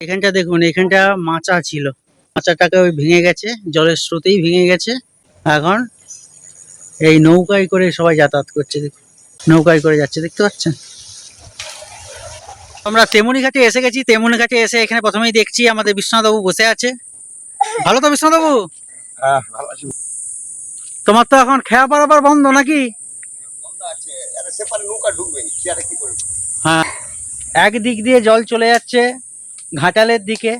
এখানটা দেখুন এখানটা মাচা ছিল। মাচাটাকে ওই ভেঙে গেছে জলের স্রোতেই ভেঙে গেছে। এখন এই নৌকায় করে সবাই যাতায়াত করছে দেখুন। নৌকায় করে যাচ্ছে দেখতে পাচ্ছেন? আমরা তেমনি ঘাটে এসে গেছি তেমনি ঘাটে এসে এখানে প্রথমেই দেখছি আমাদের বিশ্বনাথবাবু বসে আছে। ভালো তো বিশ্বনাথবাবু? হ্যাঁ তোমার তো এখন খেয়া পারাবার বন্ধ নাকি? হ্যাঁ। একদিক দিয়ে জল চলে যাচ্ছে ঘাটালের দিকে।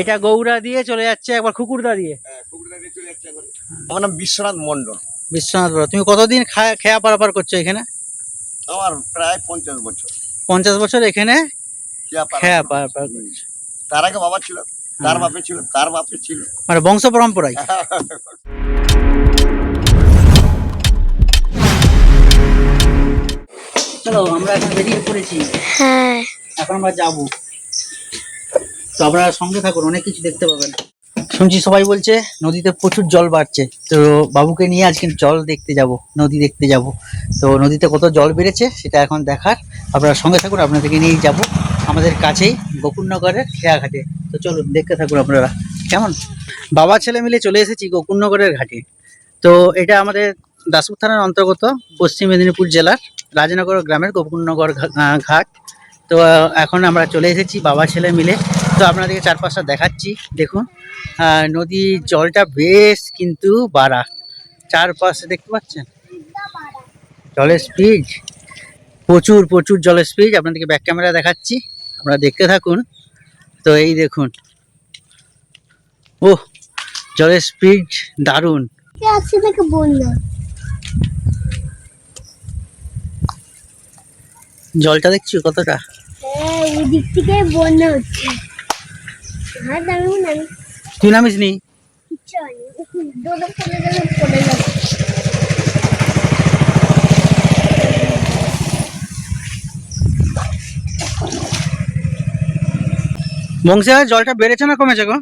এটা গৌড়া দিয়ে চলে যাচ্ছে একবার খুকুরদা দিয়ে। হ্যাঁ, কুকুরটা দিয়ে চলে যাচ্ছে একবারে। আমার নাম বিশ্বনাথ মন্ডল বিশ্বনাথ বড়। তুমি কতদিন খেয়া পারাপার করছ এখানে? আমার প্রায় পঞ্চাশ বছর। পঞ্চাশ বছর এখানে খেয়া পারাপার করছ। তার আগে বাবা ছিল তার। বাপে ছিল তার বাপে ছিল। মানে বংশ পরম্পরায় চলো আমরা এখন বেরিয়ে পড়েছি। হ্যাঁ। এখন আমরা যাব। তো আপনারা সঙ্গে থাকুন, অনেক কিছু দেখতে পাবেন। শুনছি সবাই বলছে, নদীতে প্রচুর জল বাড়ছে। তো বাবুকে নিয়ে আজকে জল দেখতে যাব, নদী দেখতে যাব। তো নদীতে কত জল বেড়েছে, সেটা এখন দেখার। আপনারা সঙ্গে থাকুন, আপনাদেরকে নিয়েই যাব। আমাদের কাছেই গোকুলনগরের খেয়াঘাটে। তো চলুন, দেখতে থাকুন আপনারা। কেমন? বাবা ছেলে মিলে চলে এসেছি গোকুলনগরের ঘাটে। তো এটা আমাদের দাসপুর থানার অন্তর্গত, পশ্চিম মেদিনীপুর জেলার রাজনগর গ্রামের গোকুলনগর ঘাট। তো এখন আমরা চলে এসেছি বাবা ছেলে মিলে। তো আপনাদেরকে চারপাশটা দেখাচ্ছি দেখুন। নদীর জলটা বেশ কিন্তু বাড়া। চারপাশে দেখতে পাচ্ছেন? জলের স্পিড প্রচুর প্রচুর জলের স্পিড আপনাদেরকে ব্যাক ক্যামেরা দেখাচ্ছি আপনারা দেখতে থাকুন। তো এই দেখুন। ও জলের স্পিড দারুণ। জলটা দেখছি কতটা? হ্যাঁ দিক থেকে বন্যা হচ্ছে। তুই নামিস নি? বংশী জলটা বেড়েছে না কমেছে গো?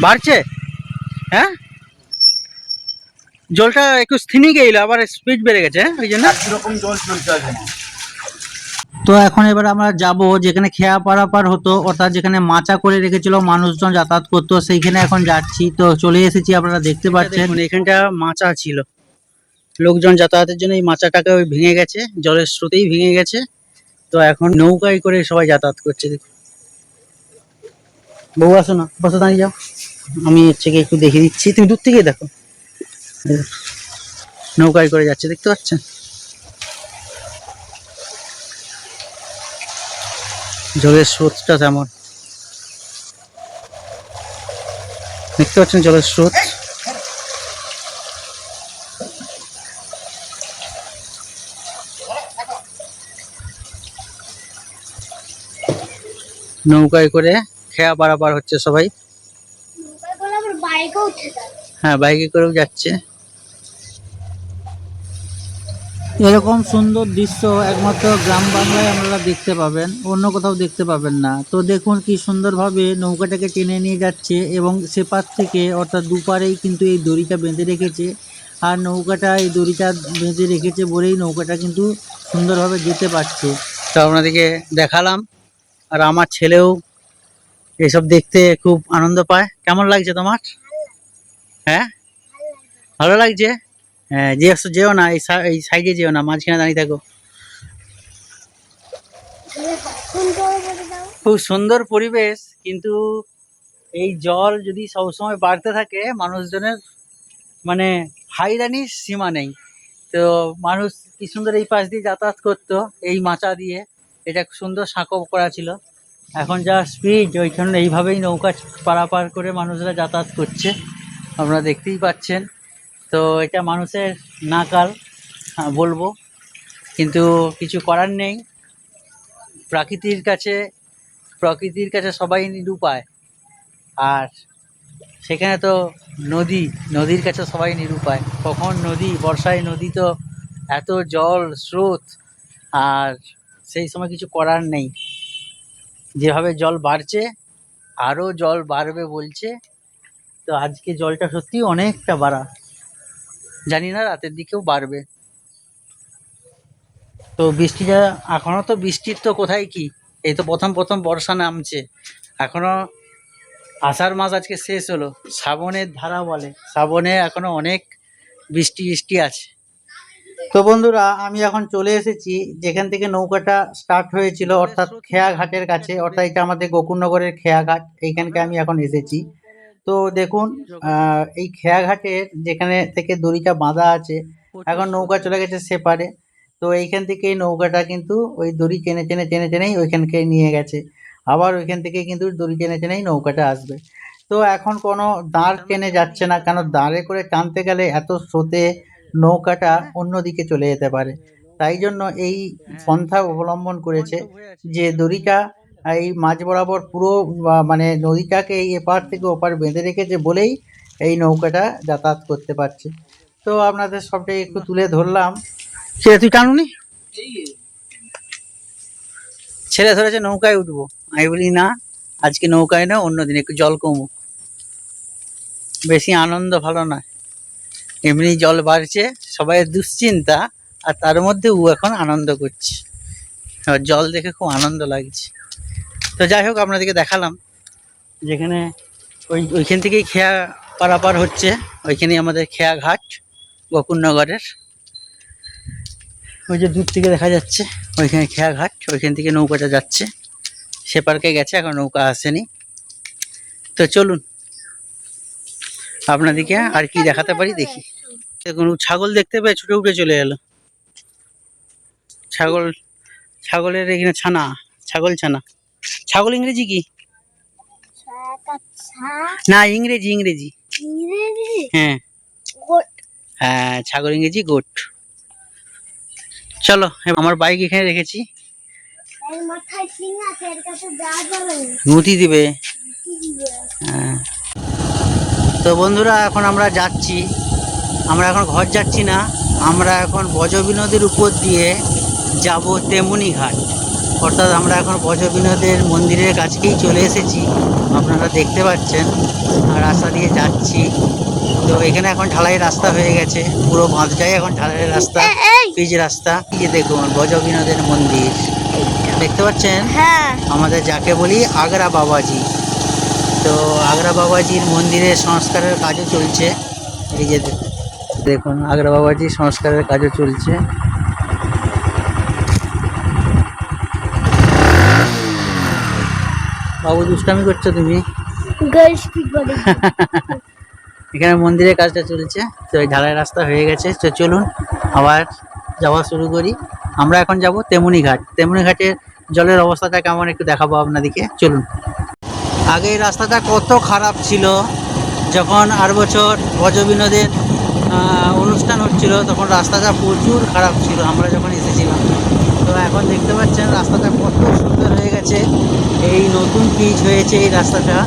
বাড়ছে? হ্যাঁ? জলটা একটু স্থিনি গেইলো আবার স্পিড বেড়ে গেছে হ্যাঁ? ওই জন্য? কীরকম জল চলছে তো এখন এবার আমরা যাব যেখানে খেয়া পারাপার হতো অর্থাৎ যেখানে মাচা করে রেখেছিল মানুষজন যাতায়াত করতো সেইখানে এখন যাচ্ছি। তো চলে এসেছি আপনারা দেখতে পাচ্ছেন। এখানটা মাচা ছিল। লোকজন যাতায়াতের জন্য এই মাচাটাকে ওই ভেঙে গেছে জলের স্রোতেই ভেঙে গেছে। তো এখন নৌকায় করে সবাই যাতায়াত করছে দেখুন। বউ আসো না বসে দাঁড়িয়ে যাও। আমি হচ্ছে গিয়ে একটু দেখে দিচ্ছি তুমি দূর থেকে দেখো। নৌকায় করে যাচ্ছে দেখতে পাচ্ছেন? জলের স্রোতটা তেমন দেখতে পাচ্ছেন জলের স্রোত। নৌকায় করে খেয়া পারাপার হচ্ছে সবাই। হ্যাঁ বাইকে করেও যাচ্ছে। এরকম সুন্দর দৃশ্য একমাত্র গ্রাম বাংলায় আপনারা দেখতে পাবেন, অন্য কোথাও দেখতে পাবেন না। তো দেখুন কি সুন্দরভাবে নৌকাটাকে টেনে নিয়ে যাচ্ছে এবং সেপার থেকে অর্থাৎ দুপারেই কিন্তু এই দড়িটা বেঁধে রেখেছে। আর নৌকাটা এই দড়িটা বেঁধে রেখেছে বলেই নৌকাটা কিন্তু সুন্দরভাবে যেতে পারছে। তো আপনাদেরকে দেখালাম, আর আমার ছেলেও এসব দেখতে খুব আনন্দ পায়। কেমন লাগছে তোমার? হ্যাঁ? ভালো লাগছে? যে যেও না, এই সাইডে যেও না, মাঝখানে দাঁড়িয়ে থাকো। খুব সুন্দর পরিবেশ, কিন্তু এই জল যদি সবসময় বাড়তে থাকে, মানুষজনের মানে হাইরানির সীমা নেই। তো মানুষ কি সুন্দর এই পাশ দিয়ে যাতায়াত করতো, এই মাচা দিয়ে। এটা সুন্দর সাঁকো করা ছিল। এখন যা স্পিড ওইখানে এইভাবেই নৌকা পারাপার করে মানুষরা যাতায়াত করছে। আপনারা দেখতেই পাচ্ছেন। তো এটা মানুষের নাকাল বলব। কিন্তু কিছু করার নেই। প্রাকৃতির কাছে, প্রকৃতির কাছে সবাই নিরুপায় আর সেখানে তো নদী, নদীর কাছে সবাই নিরুপায় কখন নদী, বর্ষায় নদী তো এত জল, স্রোত, আর সেই সময় কিছু করার নেই। যেভাবে জল বাড়ছে, আরও জল বাড়বে বলছে, তো আজকে জলটা সত্যি অনেকটা বাড়া। জানি না, রাতের দিকেও বাড়বে। তো বৃষ্টিটা এখনও তো বৃষ্টির তো কোথায় কি? এই তো প্রথম প্রথম বর্ষা নামছে। এখনও আষাঢ় মাস আজকে শেষ হলো। শ্রাবণের ধারা বলে। শ্রাবণে এখনও অনেক বৃষ্টি বৃষ্টি আছে। তো বন্ধুরা, আমি এখন চলে এসেছি, যেখান থেকে নৌকাটা স্টার্ট হয়েছিল, অর্থাৎ খেয়া ঘাটের কাছে, অর্থাৎ এটা আমাদের গোকুলনগরের খেয়া ঘাট এইখানকে আমি এখন এসেছি। তো দেখুন এই খেয়া ঘাটের যেখানে থেকে দড়িটা বাঁধা আছে এখন নৌকা চলে গেছে সেপারে। তো এইখান থেকে এই নৌকাটা কিন্তু ওই দড়ি টেনে টেনে টেনে টেনেই ওইখানকে নিয়ে গেছে। আবার ওইখান থেকে কিন্তু দড়ি টেনে টেনেই নৌকাটা আসবে। তো এখন কোনো দাঁড় টেনে যাচ্ছে না কেন দাঁড়ে করে টানতে গেলে এত স্রোতে নৌকাটা অন্যদিকে চলে যেতে পারে। তাই জন্য এই পন্থা অবলম্বন করেছে যে দড়িটা এই মাঝ বরাবর পুরো মানে নদীটাকে এই এপার থেকে ওপার বেঁধে রেখেছে বলেই এই নৌকাটা যাতায়াত করতে পারছে। তো আপনাদের সবটাই একটু তুলে ধরলাম। সে তুই টানুনি? ছেলে ধরেছে নৌকায় উঠবো। আমি বলি না আজকে নৌকায় না অন্যদিন একটু জল কমুক। বেশি আনন্দ ভালো নয়। এমনি জল বাড়ছে সবাই দুশ্চিন্তা আর তার মধ্যে ও এখন আনন্দ করছে। আর জল দেখে খুব আনন্দ লাগছে। তো যাই হোক, আপনাদেরকে দেখালাম যেখানে ওই, ওইখান থেকেই খেয়া পারাপার হচ্ছে। ওইখানেই আমাদের খেয়া ঘাট গোকুলনগরের। ওই যে দূর থেকে দেখা যাচ্ছে, ওইখানে খেয়া ঘাট ওইখান থেকে নৌকাটা যাচ্ছে। সে পার্কে গেছে, এখন নৌকা আসেনি। তো চলুন, আপনাদেরকে আর কি দেখাতে পারি দেখি। ও ছাগল দেখতে পেয়ে ছুটে উঠে চলে এলো। ছাগল, ছাগলের এখানে ছানা, ছাগল ছানা। ছাগল ইংরেজি কি? না ইংরেজি ইংরেজি। হ্যাঁ। হ্যাঁ ছাগল ইংরেজি গোট। চলো আমার বাইক এখানে রেখেছি। নথি দিবে। হ্যাঁ। তো বন্ধুরা এখন আমরা যাচ্ছি। আমরা এখন ঘর যাচ্ছি না। আমরা এখন বজবিনোদের উপর দিয়ে যাব তেমনি ঘাট। অর্থাৎ আমরা এখন বজবিনোদের মন্দিরের কাছকেই চলে এসেছি। আপনারা দেখতে পাচ্ছেন আর রাস্তা দিয়ে যাচ্ছি। তো এখানে এখন ঢালাই রাস্তা হয়ে গেছে পুরো বাঁধটাই এখন ঢালাই রাস্তা পিচ রাস্তা। এই দেখুন বজবিনোদের মন্দির। দেখতে পাচ্ছেন? হ্যাঁ। আমাদের যাকে বলি আগ্রা বাবাজি। তো আগ্রা বাবাজির মন্দিরের সংস্কারের কাজও চলছে। এই যে দেখুন আগ্রা বাবাজির সংস্কারের কাজও চলছে। বাবু দুষ্টামি করছ তুমি? এখানে মন্দিরের কাজটা চলছে তো এই ঢালাই রাস্তা হয়ে গেছে। তো চলুন আবার যাওয়া শুরু করি। আমরা এখন যাব তেমনি ঘাট তেমনি ঘাটের জলের অবস্থাটা কেমন একটু দেখাবো আপনাদেরকে। চলুন। আগে এই রাস্তাটা কত খারাপ ছিল। যখন আর বছর বজবিনোদের অনুষ্ঠান হচ্ছিল তখন রাস্তাটা প্রচুর খারাপ ছিল। আমরা যখন এসেছিলাম তো এখন দেখতে পাচ্ছেন রাস্তাটা কত সুন্দর হয়ে গেছে। এই নতুন পিচ হয়েছে এই রাস্তাটা।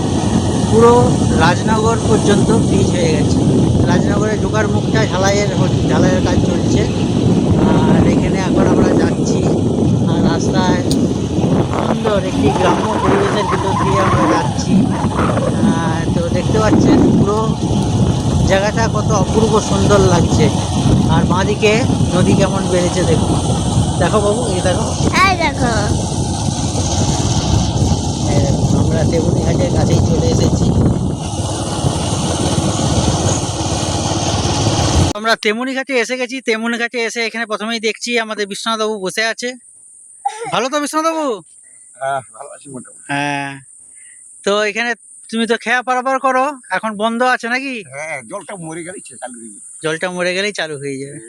পুরো রাজনগর পর্যন্ত পিচ হয়ে গেছে। রাজনগরে ঢোকার মুখটা ঢালাইয়ের হচ্ছে- ঢালাইয়ের কাজ চলছে। আর এখানে এখন আমরা যাচ্ছি, আর রাস্তায় সুন্দর একটি গ্রাম্য পরিবেশের ভিতর দিয়ে আমরা যাচ্ছি। তো দেখতে পাচ্ছেন, পুরো জায়গাটা কত অপূর্ব সুন্দর লাগছে। আর বাঁদিকে নদী কেমন বেড়েছে দেখুন। দেখো বাবু, এই দেখো এই দেখো এই তেমনি ঘাটের কাছেই চলে এসেছি। আমরা তেমনি ঘাটে এসে গেছি তেমনি ঘাটে এসে এখানে প্রথমেই দেখছি আমাদের বিশ্বনাথ বাবু বসে আছে। ভালো তো বিশ্বনাথ বাবু হ্যাঁ হ্যাঁ। তো এখানে তুমি তো খেয়া পারাপার করো এখন বন্ধ আছে নাকি? হ্যাঁ জলটা মরে গেলে চালু হয়ে যাবে। জলটা মরে গেলেই চালু হয়ে যাবে।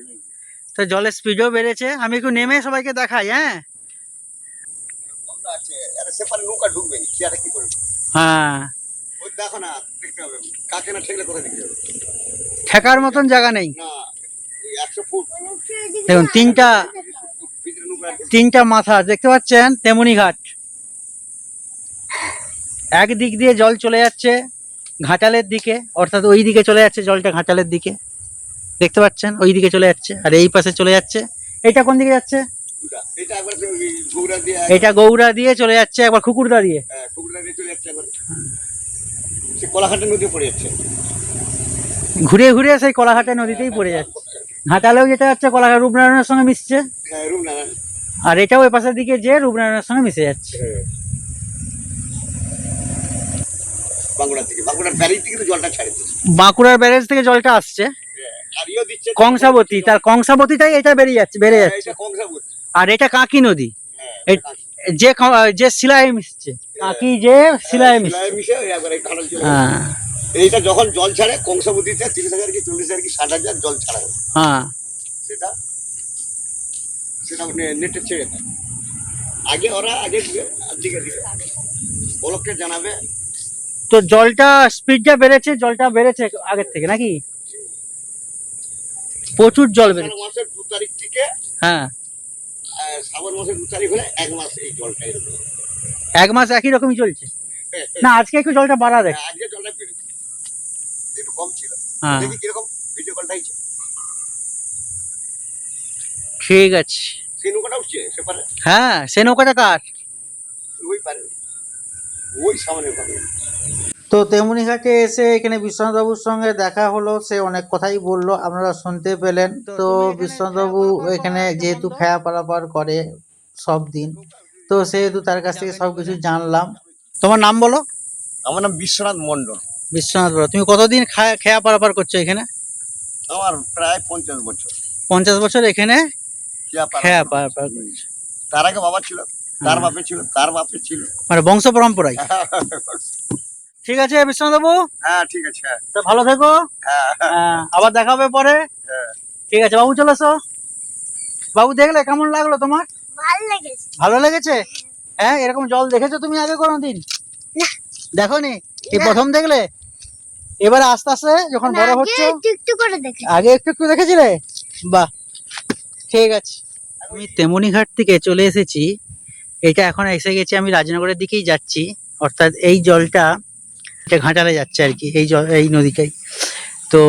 তো জলের স্পিডও বেড়েছে আমি একটু নেমে সবাইকে দেখাই হ্যাঁ? আছে আরে নৌকা ঢুকবে না চেয়ারে কি করবে? হ্যাঁ। ওই দেখো না দেখতে হবে। কাকে না ঠেকলে কোথায় দেখতে হবে? ঠেকার মতন জায়গা নেই। না একশো ফুট। দেখুন তিনটা। তিনটা মাথা দেখতে পাচ্ছেন? তেমনি ঘাট। এক দিক দিয়ে জল চলে যাচ্ছে ঘাটালের দিকে অর্থাৎ ওই দিকে চলে যাচ্ছে জলটা ঘাটালের দিকে। দেখতে পাচ্ছেন? ওই দিকে চলে যাচ্ছে আর এই পাশে চলে যাচ্ছে। এটা কোন দিকে যাচ্ছে। এটা গৌড়া দিয়ে চলে যাচ্ছে একবার হ্যাঁ, কুকুরদা দিয়ে সে কলাঘাটের নদী পড়ে যাচ্ছে। ঘুরে ঘুরে সেই কলাঘাটা নদীতেই পড়ে যাচ্ছে। ঘাটালেও যেটা যাচ্ছে কলাঘাট রূপনারায়ণের সঙ্গে মিশছে। হ্যাঁ আর এটাও ওই পাশের দিকে যে রূপনারায়ণের সঙ্গে মিশে যাচ্ছে। বাঁকুড়ার থেকে থেকে জলটা ছাড়ে দিচ্ছে। বাঁকুড়ার ব্যারেজ থেকে জলটা আসছে। কংসাবতী তার কংসাবতীটাই এটা বেরিয়ে যাচ্ছে বেড়ে যাচ্ছে। কংসাবতী। আর এটা কাঁকি নদী। হ্যাঁ যে যে শিলায় মিশছে কাঁকি যে শিলায় মিশছে। মিশে ওই একবারে খানাল চলে গেছে। হ্যাঁ। এইটা যখন জল ছাড়ে কংসাবতীতে তিরিশ হাজার কি চল্লিশ হাজার কি ষাট হাজার জল ছাড়া হ্যাঁ। সেটা সেটা নেটে ছেড়ে দেয় আগে ওরা আগে দিকে দিবে। জানাবে। তো জলটা স্পিডটা বেড়েছে জলটা বেড়েছে আগের থেকে নাকি? প্রচুর জল বেড়েছে। মাসের দু তারিখ থেকে হ্যাঁ। শ্রাবণ দু তারিখ হলে এক মাস এই জলটা এরকম। এক মাস একই রকমই চলছে? না আজকে একটু জলটা বাড়া দেখ আজকে জলটা বেড়েছে। একটু কম ছিল। হ্যাঁ। দেখি কীরকম ভিডিও কলটা হয়েছে। ঠিক আছে। সেই নৌকাটা উঠছে সে পারে হ্যাঁ সে নৌকাটা কার? ওই পারে। ওই সামনে পারে। তো তেমনি ঘাটে এসে এখানে বিশ্বনাথবাবুর সঙ্গে দেখা হলো সে অনেক কথাই বলল আপনারা শুনতে পেলেন। তো বিশ্বনাথবাবু এখানে যেহেতু খেয়া পারাপার করে সব দিন তো সেহেতু তার কাছ থেকে সব কিছু জানলাম। তোমার নাম বলো? আমার নাম বিশ্বনাথ মন্ডল বিশ্বনাথ বলো তুমি কতদিন খায়া খেয়া পারাপার করছ এখানে? আমার প্রায় পঞ্চাশ বছর। পঞ্চাশ বছর এখানে খেয়া পারাপার করছ। তার আগে বাবা ছিল তার হ্যাঁ। বাপে ছিল তার বাপে ছিল। মানে বংশ পরম্পরায় ঠিক আছে বিশ্বনাথবাবু হ্যাঁ ঠিক আছে হ্যাঁ। তো ভালো থেকো। হ্যাঁ। হ্যাঁ, আবার দেখা হবে পরে। হ্যাঁ। ঠিক আছে বাবু চলে এসো। বাবু দেখলে কেমন লাগল তোমার? ভালো লেগেছে। ভালো লেগেছে? হ্যাঁ এরকম জল দেখেছ তুমি আগে কোনোদিন? না। দেখো নি। এই প্রথম দেখলে? এবারে আস্তে আস্তে যখন বড় আগে হচ্ছে একটু একটু করে দেখে। আগে একটু একটু দেখেছিলে? বাহ। ঠিক আছে। আমি তেমনি ঘাট থেকে চলে এসেছি। এটা এখন এসে গেছি আমি রাজনগরের দিকেই যাচ্ছি। অর্থাৎ এই জলটা এটা ঘাটালে যাচ্ছে আর কি, এই এই নদীটাই। তো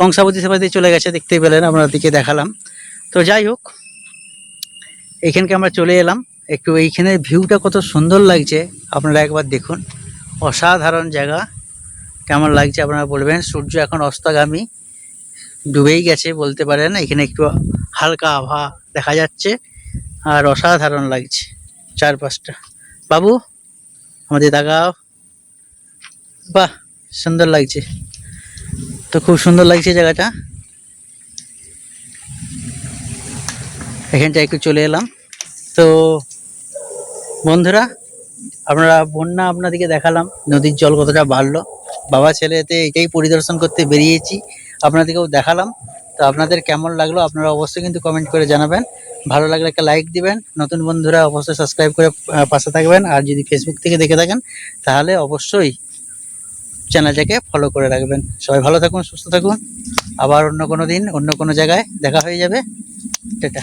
কংসাবতী সেবা দিয়ে চলে গেছে, দেখতে পেলেন আপনার দিকে দেখালাম। তো যাই হোক, এখানকে আমরা চলে এলাম। একটু এইখানের ভিউটা কত সুন্দর লাগছে, আপনারা একবার দেখুন। অসাধারণ জায়গা, কেমন লাগছে আপনারা বলবেন। সূর্য এখন অস্তগামী, ডুবেই গেছে বলতে পারেন। এখানে একটু হালকা আভা দেখা যাচ্ছে, আর অসাধারণ লাগছে চারপাশটা। বাবু, আমাদের দাগাও বাহ, সুন্দর লাগছে। তো খুব সুন্দর লাগছে জায়গাটা। এখানটা একটু চলে এলাম। তো বন্ধুরা আপনারা বন্যা আপনাদেরকে দেখালাম, নদীর জল কতটা বাড়লো। বাবা ছেলেতে এটাই পরিদর্শন করতে বেরিয়েছি, আপনাদেরকেও দেখালাম। তো আপনাদের কেমন লাগল আপনারা অবশ্যই কিন্তু কমেন্ট করে জানাবেন। ভালো লাগলে একটা লাইক দিবেন। নতুন বন্ধুরা অবশ্যই সাবস্ক্রাইব করে পাশে থাকবেন। আর যদি ফেসবুক থেকে দেখে থাকেন, তাহলে অবশ্যই চ্যানেলটাকে ফলো করে রাখবেন। সবাই ভালো থাকুন, সুস্থ থাকুন। আবার অন্য কোনো দিন, অন্য কোনো জায়গায় দেখা হয়ে যাবে। টাটা।